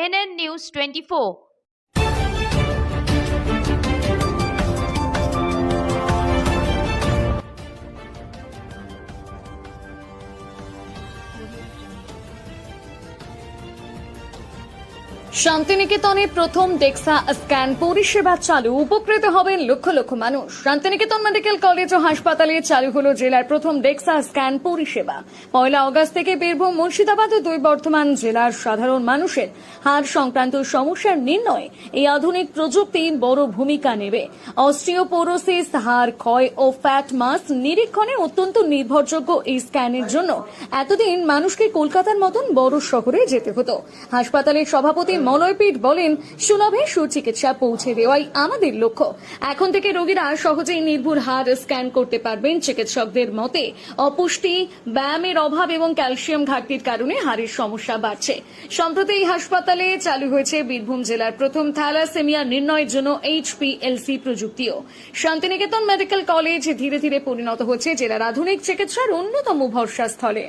NN News 24. শান্তিনিকেতনে প্রথম DEXA scan পরিষেবা চালু, উপকৃত হবেন লক্ষ লক্ষ মানুষ। শান্তিনিকেতন মেডিকেল কলেজ ও হাসপাতালে চালু হলো জেলার প্রথম ডেক্সা স্ক্যান পরিষেবা। পয়লা অগস্ট থেকে বীরভূম, মুর্শিদাবাদ ও দুই বর্ধমান জেলার সাধারণ মানুষের হাড় সংক্রান্ত সমস্যার নির্ণয়ে এই আধুনিক প্রযুক্তি বড় ভূমিকা নেবে। অস্ট্রিওপোরোসিস হাড়, ক্ষয় ও ফ্যাট মাস নিরীক্ষণে অত্যন্ত নির্ভরযোগ্য এই স্ক্যানের জন্য এতদিন মানুষকে কলকাতার মতন বড় শহরে যেতে হতো। হাসপাতালের সভাপতি মলয়পীঠ বলেন, সুলভে সুচিকিৎসা পৌঁছে দেওয়াই আমাদের লক্ষ্য। এখন থেকে রোগীরা সহজেই নির্ভুল হার স্ক্যান করতে পারবেন চিকিৎসকদের মতে। অপুষ্টি, ব্যায়ামের অভাব এবং ক্যালসিয়াম ঘাটতির কারণে হাড়ের সমস্যা বাড়ছে। সম্প্রতি এই হাসপাতালে চালু হয়েছে বীরভূম জেলার প্রথম থ্যালাসেমিয়া নির্ণয়ের জন্য এইচপিএলসি প্রযুক্তিও। শান্তিনিকেতন মেডিকেল কলেজ ধীরে ধীরে পরিণত হচ্ছে জেলার আধুনিক চিকিৎসার অন্যতম ভরসাস্থলে।